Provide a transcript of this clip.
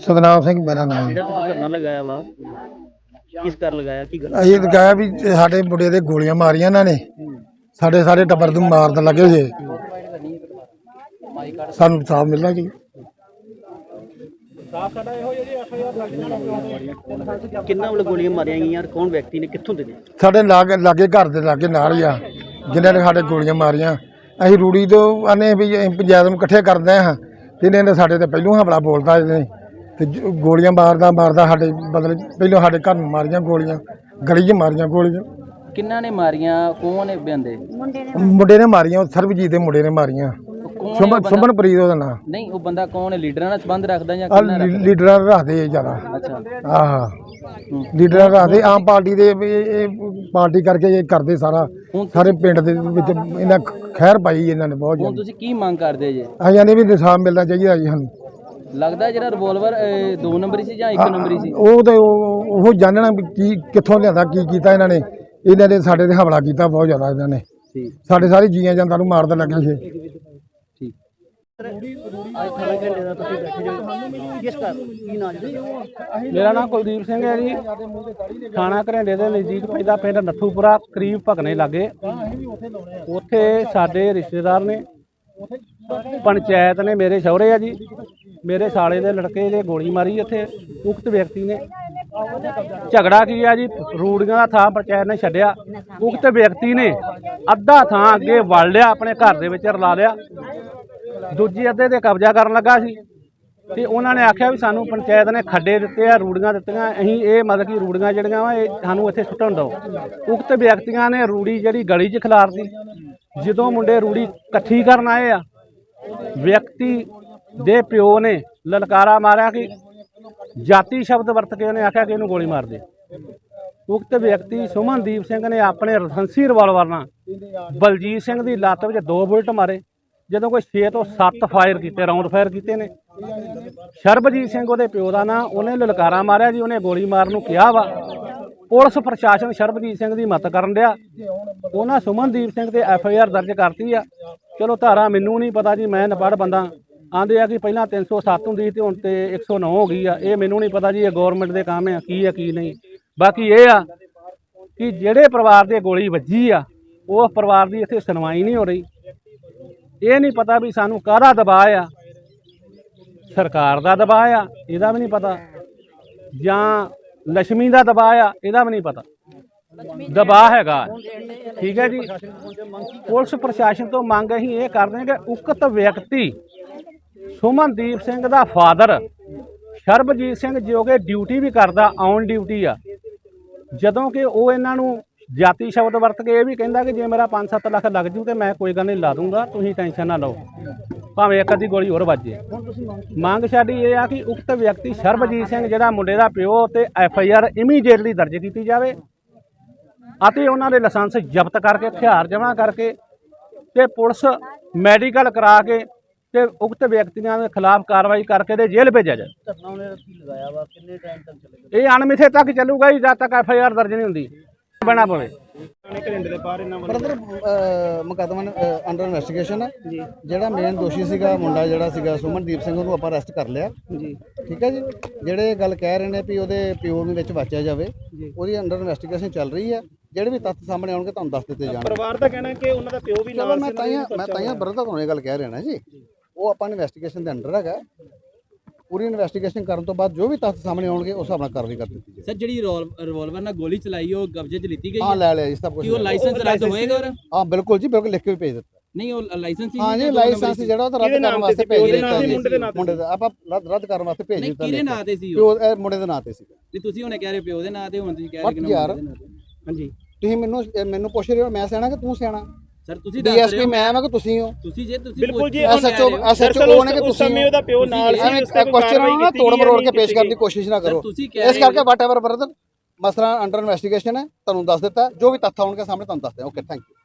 ਸਤਨਾਮ ਸਿੰਘ ਮੇਰਾ ਨਾਮ। ਹੈ ਜਿਹੜਾ ਤੁਸੀਂ ਧਰਨਾ ਲਗਾਇਆ ਵਾ ਕਿਸ ਕਰ ਲਗਾਇਆ ਕੀ ਗੱਲ? ਅਸੀਂ ਤਾਂ ਕਿਹਾ ਵੀ ਸਾਡੇ ਮੁੰਡੇ ਦੇ ਗੋਲੀਆਂ ਮਾਰੀਆਂ ਇਹਨਾਂ ਨੇ। ਸਾਡੇ ਸਾਰੇ ਟੱਬਰ ਨੂੰ ਮਾਰਨ ਲੱਗੇ ਜੇ ਸਾਨੂੰ ਸਾਫ਼ ਮਿਲਣਾ ਜੀ। ਕਿੰਨਾ ਵੱਲ ਗੋਲੀਆਂ ਮਾਰੀਆਂ ਗਈਆਂ ਔਰ ਕੌਣ ਵਿਅਕਤੀ ਨੇ ਕਿੱਥੋਂ ਦੇ ਨੇ? ਸਾਡੇ ਲਾਗੇ ਲਾਗੇ ਘਰ ਦੇ ਲਾਗੇ ਨਾਲ ਹੀ ਆ ਜਿਨ੍ਹਾਂ ਨੇ ਸਾਡੇ ਗੋਲੀਆਂ ਮਾਰੀਆਂ। ਅਸੀਂ ਰੂੜੀ ਤੋਂ ਆਨੇ ਵੀ ਅਸੀਂ ਪੰਚਾਇਤ ਨੂੰ ਇਕੱਠੇ ਕਰਦੇ ਹਾਂ। ਤੇ ਇਹਨੇ ਨੇ ਸਾਡੇ ਤੇ ਪਹਿਲੋਂ ਹਮਲਾ ਬੋਲਦਾ ਇਹਨੇ ਤੇ ਜ- ਗੋਲੀਆਂ ਮਾਰਦਾ ਮਾਰਦਾ ਸਾਡੇ ਬਦਲੇ ਪਹਿਲੋਂ ਸਾਡੇ ਘਰ ਨੂੰ ਮਾਰੀਆਂ ਗੋਲੀਆਂ ਗਲੀ 'ਚ ਮਾਰੀਆਂ ਗੋਲੀਆਂ। ਕਿੰਨਾ ਨੇ ਮਾਰੀਆਂ ਕੌਣ ਨੇ ਬੰਦੇ? ਮੁੰਡੇ ਨੇ ਮਾਰੀਆਂ ਉਹ ਸਰਬਜੀਤ ਦੇ ਮੁੰਡੇ ਨੇ ਮਾਰੀਆਂ। ਕੌਣ ਹੈ ਸੁਮਨ ਸੁਮਨਪ੍ਰੀਤ ਉਹਦਾ ਨਾਂ। ਨਹੀਂ ਉਹ ਬੰਦਾ ਕੌਣ ਹੈ? ਲੀਡਰਾਂ ਨਾਲ ਸੰਬੰਧ ਰੱਖਦਾ ਜਾਂ ਆ ਰੱਖਦਾ? ਲੀਡਰਾਂ ਨੂੰ ਰੱਖਦੇ ਜ਼ਿਆਦਾ। ਅੱਛਾ। ਆਹ ਲੀਡਰਾਂ ਨੂੰ ਰੱਖਦੇ ਆਮ ਪਾਰਟੀ ਦੇ ਵੀ ਇਹ ਇਹ ਪਾਰਟੀ ਕਰਕੇ ਇਹ ਕਰਦੇ ਸਾਰਾ। ਹੁਣ ਸਾਰੇ ਪਿੰਡ ਦੇ ਵਿੱਚ ਇਹਨਾਂ ਖੈਰ ਪਾਈ ਇਹਨਾਂ ਨੇ ਬਹੁਤ ਹੁਣ ਜ਼ਿਆਦਾ। ਤੁਸੀਂ ਕੀ ਮੰਗ ਕਰਦੇ ਜੇ? ਅਸੀਂ ਨੇ ਵੀ ਨਿਸ਼ਾਨ ਮਿਲਣਾ ਚਾਹੀਦਾ ਜੀ ਸਾਨੂੰ। ਲੱਗਦਾ ਜਿਹੜਾ ਰਿਵੋਲਵਰ ਦੋ ਨੰਬਰੀ ਸੀ ਜਾਂ ਇੱਕ ਨੰਬਰੀ ਸੀ? ਉਹ ਤੇ ਉਹ ਉਹ ਵੀ ਕੀ ਕਿੱਥੋਂ ਲਿਆਂਦਾ ਕੀ ਕੀਤਾ ਇਹਨਾਂ ਨੇ। ਇਹਨਾਂ ਨੇ ਸਾਡੇ ਤੇ ਹਮਲਾ ਕੀਤਾ ਬਹੁਤ ਜ਼ਿਆਦਾ ਇਹਨਾਂ ਨੇ। ਠੀਕ। ਸਾਡੇ ਸਾਰੇ ਜੀਆਂ ਜਾਂਦਾਂ ਨੂੰ ਮਾਰਨ ਲੱਗੇ ਸੀ। ਮੇਰਾ ਨਾਮ ਕੁਲਦੀਪ ਸਿੰਘ ਹੈ ਜੀ। ਥਾਣਾ ਘਰੇਂਡੇ ਦੇ ਨਜ਼ਦੀਕ ਪੈਂਦਾ ਪਿੰਡ ਨੱਥੂਪੁਰਾ ਕਰੀਬ ਭਗਨੇ ਲਾਗੇ। ਉੱਥੇ ਸਾਡੇ ਰਿਸ਼ਤੇਦਾਰ ਨੇ ਪੰਚਾਇਤ ਨੇ ਮੇਰੇ ਸਹੁਰੇ ਆ ਜੀ। ਮੇਰੇ ਸਾਲੇ ਦੇ ਲੜਕੇ ਦੇ ਗੋਲੀ ਮਾਰੀ ਇੱਥੇ ਉਕਤ ਵਿਅਕਤੀ ਨੇ। ਝਗੜਾ ਕੀ ਆ ਜੀ? ਰੂੜੀਆਂ ਦਾ ਥਾਂ ਪੰਚਾਇਤ ਨੇ ਛੱਡਿਆ। ਉਕਤ ਵਿਅਕਤੀ ਨੇ ਅੱਧਾ ਥਾਂ ਅੱਗੇ ਵੜ ਲਿਆ ਆਪਣੇ ਘਰ ਦੇ ਵਿੱਚ ਰਲਾ ਲਿਆ। ਦੂਜੀ ਅੱਧੇ ਤੇ ਕਬਜ਼ਾ ਕਰਨ ਲੱਗਾ ਸੀ। ਤੇ ਉਹਨਾਂ ਨੇ ਆਖਿਆ ਵੀ ਸਾਨੂੰ ਪੰਚਾਇਤ ਨੇ ਖੱਡੇ ਦਿੱਤੇ ਆ, ਰੂੜੀਆਂ ਦਿੱਤੀਆਂ, ਅਸੀਂ ਇਹ ਮਤਲਬ ਕਿ ਰੂੜੀਆਂ ਜਿਹੜੀਆਂ ਵਾ, ਇਹ ਸਾਨੂੰ ਇੱਥੇ ਸੁੱਟਣ ਦਿਓ। ਉਕਤ ਵਿਅਕਤੀਆਂ ਨੇ ਰੂੜੀ ਜਿਹੜੀ ਗਲੀ 'ਚ ਖਿਲਾਰਤੀ। ਜਦੋਂ ਮੁੰਡੇ ਰੂੜੀ ਇਕੱਠੀ ਕਰਨ ਆਏ ਆ, ਵਿਅਕਤੀ ਦੇ ਪਿਓ ਨੇ ਲਲਕਾਰਾ ਮਾਰਿਆ ਕਿ ਜਾਤੀ ਸ਼ਬਦ ਵਰਤ ਕੇ ਉਹਨੇ ਆਖਿਆ ਕਿ ਇਹਨੂੰ ਗੋਲੀ ਮਾਰ ਦੇ। ਉਕਤ ਵਿਅਕਤੀ ਸੁਮਨਦੀਪ ਸਿੰਘ ਨੇ ਆਪਣੇ ਰਸੰਸੀ ਰਿਵਾਲਵਰ ਨਾਲ ਬਲਜੀਤ ਸਿੰਘ ਦੀ ਲੱਤ ਵਿੱਚ ਦੋ ਬੁਲਟ ਮਾਰੇ। ਜਦੋਂ ਕੋਈ 6 ਤੋਂ 7 ਫਾਇਰ ਕੀਤੇ ਰਾਉਂਡ ਫਾਇਰ ਕੀਤੇ ਨੇ। ਸ਼ਰਬਜੀਤ ਸਿੰਘ ਉਹਦੇ ਪਿਓ ਦਾ ਨਾਂ, ਉਹਨੇ ਲਲਕਾਰਾ ਮਾਰਿਆ ਜੀ, ਉਹਨੇ ਗੋਲੀ ਮਾਰਨ ਨੂੰ ਕਿਹਾ ਵਾ। ਪੁਲਿਸ ਪ੍ਰਸ਼ਾਸਨ ਸ਼ਰਬਜੀਤ ਸਿੰਘ ਦੀ ਮਦਦ ਕਰਨ ਡਿਆ। ਉਹਨਾਂ ਸੁਮਨਦੀਪ ਸਿੰਘ ਤੇ ਐਫ ਆਈ ਆਰ ਦਰਜ ਕਰਤੀ ਆ। ਚਲੋ ਧਾਰਾ ਮੈਨੂੰ ਨਹੀਂ ਪਤਾ ਜੀ, ਮੈਂ ਨਪੜ ਬੰਦਾ। ਆਂਦੇ ਆ ਕਿ ਪਹਿਲਾਂ 307 ਹੁੰਦੀ ਸੀ ਤੇ ਹੁਣ ਤੇ 109 ਹੋ ਗਈ ਆ। ਇਹ ਮੈਨੂੰ ਨਹੀਂ ਪਤਾ ਜੀ, ਇਹ ਗਵਰਨਮੈਂਟ ਦੇ ਕੰਮ ਆ, ਕੀ ਆ, ਕੀ ਨਹੀਂ। ਬਾਕੀ ਇਹ ਆ ਕਿ ਜਿਹੜੇ ਪਰਿਵਾਰ ਦੇ ਗੋਲੀ ਵੱਜੀ ਆ, ਉਹ ਪਰਿਵਾਰ ਦੀ ਇੱਥੇ ਸੁਣਵਾਈ ਨਹੀਂ ਹੋ ਰਹੀ। ਇਹ ਨਹੀਂ ਪਤਾ ਵੀ ਸਾਨੂੰ ਕਾਹਦਾ ਦਬਾਅ ਆ। ਸਰਕਾਰ ਦਾ ਦਬਾਅ ਆ, ਇਹਦਾ ਵੀ ਨਹੀਂ ਪਤਾ। ਜਾਂ ਲక్ష్ਮੀ ਦਾ ਦਬਾਅ ਆ, ਇਹਦਾ ਵੀ ਨਹੀਂ ਪਤਾ। ਦਬਾਅ ਹੈਗਾ। ਠੀਕ ਹੈ ਜੀ। ਪੁਲਿਸ ਪ੍ਰਸ਼ਾਸਨ ਤੋਂ ਮੰਗ ਅਸੀਂ ਇਹ ਕਰਦੇ ਹਾਂ ਕਿ ਉਕਤ ਵਿਅਕਤੀ ਸੁਮਨਦੀਪ ਸਿੰਘ ਦਾ ਫਾਦਰ ਸ਼ਰਬਜੀਤ ਸਿੰਘ ਜੋ ਕਿ ਡਿਊਟੀ ਵੀ ਕਰਦਾ ਔਨ ਡਿਊਟੀ ਆ। ਜਦੋਂ ਕਿ ਉਹ ਇਹਨਾਂ ਨੂੰ ਜਾਤੀ ਸ਼ਬਦ ਵਰਤ ਕੇ ਇਹ ਵੀ ਕਹਿੰਦਾ ਕਿ ਜੇ ਮੇਰਾ 5-7 ਲੱਖ ਲੱਗ ਜੂ ਤੇ ਮੈਂ ਕੋਈ ਗੱਲ ਨਹੀਂ ਲਾ ਦੂੰਗਾ ਤੁਸੀਂ ਟੈਨਸ਼ਨ ਨਾ ਲਓ। ਭਾਵੇਂ ਇੱਕ ਅੱਧੀ ਗੋਲੀ ਹੋਰ ਵੱਜੇ ਮੰਗ ਸਾਡੀ ਇਹ ਆ ਕਿ ਉਕਤ ਵਿਅਕਤੀ ਸ਼ਰਬਜੀਤ ਸਿੰਘ ਜਿਹੜਾ ਮੁੰਡੇ ਦਾ ਪਿਓ ਤੇ ਐਫ ਆਈ ਆਰ ਇਮੀਡੀਏਟਲੀ ਦਰਜ ਕੀਤੀ ਜਾਵੇ ਅਤੇ ਉਹਨਾਂ ਦੇ ਲਾਇਸੈਂਸ ਜ਼ਬਤ ਕਰਕੇ ਹਥਿਆਰ ਜਮ੍ਹਾਂ ਕਰਕੇ ਤੇ ਪੁਲਿਸ ਮੈਡੀਕਲ ਕਰਾ ਕੇ ਤੇ ਉਕਤ ਵਿਅਕਤੀਆਂ ਦੇ ਖਿਲਾਫ ਕਾਰਵਾਈ ਕਰਕੇ ਤੇ ਜੇਲ੍ਹ ਭੇਜਿਆ ਜਾਏ। ਧਰਨਾ ਉਹਨੇ ਕੀ ਲਗਾਇਆ ਵਾ? ਕਿੰਨੇ ਟਾਈਮ ਤੱਕ ਚੱਲੇਗਾ? ਇਹ ਅਣਮਿੱਥੇ ਤੱਕ ਚੱਲੂਗਾ ਜੀ ਜਦ ਤੱਕ ਐਫ ਆਈ ਆਰ ਦਰਜ ਨਹੀਂ ਹੁੰਦੀ। ਬਣਾ ਪਵੇ। ਬ੍ਰਦਰ ਮੁਕਦਮਾ ਅੰਡਰ ਇਨਵੈਸਟੀਗੇਸ਼ਨ ਹੈ। ਜਿਹੜਾ ਮੇਨ ਦੋਸ਼ੀ ਸੀਗਾ ਮੁੰਡਾ ਜਿਹੜਾ ਸੀਗਾ ਸੁਮਨਦੀਪ ਸਿੰਘ ਉਹਨੂੰ ਆਪਾਂ ਅਰੈਸਟ ਕਰ ਲਿਆ। ਜੀ। ਠੀਕ ਹੈ ਜੀ? ਜਿਹੜੇ ਗੱਲ ਕਹਿ ਰਹੇ ਨੇ ਵੀ ਉਹਦੇ ਪਿਓ ਨੂੰ ਵਿੱਚ ਵਾਚਿਆ ਜਾਵੇ ਉਹਦੀ ਅੰਡਰ ਇਨਵੈਸਟੀਗੇਸ਼ਨ ਚੱਲ ਰਹੀ ਹੈ। ਜਿਹੜੇ ਵੀ ਤੱਥ ਸਾਹਮਣੇ ਆਉਣਗੇ ਤੁਹਾਨੂੰ ਦੱਸ ਦਿੱਤੇ ਜਾਣਗੇ। ਪਰਿਵਾਰ ਦਾ ਕਹਿਣਾ ਕਿ ਉਹਨਾਂ ਦਾ ਪਿਓ ਵੀ ਚਲੋ ਮੈਂ ਤਾਈਆਂ ਮੈਂ ਤਾਈਆਂ ਬ੍ਰਦਰ ਤੁਹਾਨੂੰ ਇਹ ਗੱਲ ਕਹਿ ਰਿਹਾ ਨਾ ਜੀ। ਉਹ ਆਪਾਂ ਇਨਵੈਸਟੀਗੇਸ਼ਨ ਦੇ ਅੰਡਰ ਹੈਗਾ। ਪੂਰੀ ਇਨਵੈਸਟੀਗੇਸ਼ਨ ਕਰਨ ਤੋਂ ਬਾਅਦ ਜੋ ਵੀ ਤੱਥ ਸਾਹਮਣੇ ਆਉਣਗੇ ਉਸ ਹਿਸਾਬ ਨਾਲ ਕਾਰਵਾਈ ਕਰ ਦਿੱਤੀ ਸਰ ਜਿਹੜੀ ਰਿਵੋਲਵਰ ਨਾਲ ਗੋਲੀ ਚਲਾਈ ਉਹ ਕਬਜ਼ੇ 'ਚ ਲਿੱਤੀ ਗਈ ਹਾਂ ਲੈ ਲਿਆ ਜੀ ਸਭ ਕੁਝ ਕੀ ਉਹ ਲਾਇਸੈਂਸ ਰੱਦ ਹੋਏਗਾ ਔਰ ਹਾਂ ਬਿਲਕੁਲ ਜੀ ਬਿਲਕੁਲ ਲਿਖ ਕੇ ਵੀ ਭੇਜ ਦਿੱਤਾ। ਨਹੀਂ ਉਹ ਲਾਇਸੈਂਸ ਹੀ ਹਾਂ ਜੀ ਲਾਇਸੈਂਸ। ਜਿਹੜਾ ਉਹ ਤਾਂ ਰੱਦ ਕਰਨ ਵਾਸਤੇ ਭੇਜ ਦਿੱਤਾ ਮੁੰਡੇ ਦੇ ਆਪਾਂ ਰੱਦ ਕਰਨ ਵਾਸਤੇ ਭੇਜ ਨਹੀਂ ਦਿੱਤਾ ਕਿਹਦੇ ਨਾਂ ਤੇ ਸੀ। ਉਹ? ਉਹ ਇਹ ਮੁੰਡੇ ਦੇ ਨਾਂ ਤੇ ਸੀ ਨਹੀਂ ਤੁਸੀਂ ਹੁਣੇ ਕਹਿ ਰਹੇ ਪਿਓ ਦੇ ਨਾਂ ਤੇ ਹੁਣ ਤੁਸੀਂ ਕਹਿ ਰਹੇ ਕਿ ਨਾ ਯਾਰ ਮੁੰਡੇ ਦੇ ਨਾਂ ਤੇ। ਹਾਂਜੀ। ਤੁਸੀਂ ਮੈਨੂੰ ਮੈਨੂੰ ਪੁੱਛ ਰਹੇ ਹੋ ਮੈਂ ਸਿਆਣਾ ਕਿ ਤੂੰ ਸਿਆਣਾ? ਸਰ ਤੁਸੀਂ ਦੱਸ ਰਹੇ ਡੀਐਸਪੀ ਹੋ। ਮੈਂ ਮੈਂ ਕਿ ਤੁਸੀਂ ਹੋ? ਤੁਸੀਂ ਜੇ ਤੁਸੀਂ ਬਿਲਕੁਲ ਜੀ, ਐਸਐਚਓ ਐਸਐਚਓ ਨੇ ਕਿ ਤੁਸੀਂ ਸਮੇਂ ਉਹਦਾ ਪਿਓ ਨਾਲ ਸੀ, ਉਸ ਤੇ ਕੁਐਸਚਨ ਨਾ ਤੋੜ ਮਰੋੜ ਕੇ ਪੇਸ਼ ਕਰਨ ਦੀ ਕੋਸ਼ਿਸ਼ ਨਾ ਕਰੋ। ਤੁਸੀਂ ਕਹਿ ਇਸ ਕਰਕੇ ਵਾਟ ਐਵਰ ਬ੍ਰਦਰ ਮਸਲਾ ਅੰਡਰ ਇਨਵੈਸਟੀਗੇਸ਼ਨ ਹੈ ਤੁਹਾਨੂੰ ਦੱਸ ਦਿੱਤਾ ਜੋ ਵੀ ਤੱਥ ਆਉਣਗੇ ਸਾਹਮਣੇ ਤੁਹਾਨੂੰ ਦੱਸਦੇ ਹਾਂ ਓਕੇ ਥੈਂਕ ਯੂ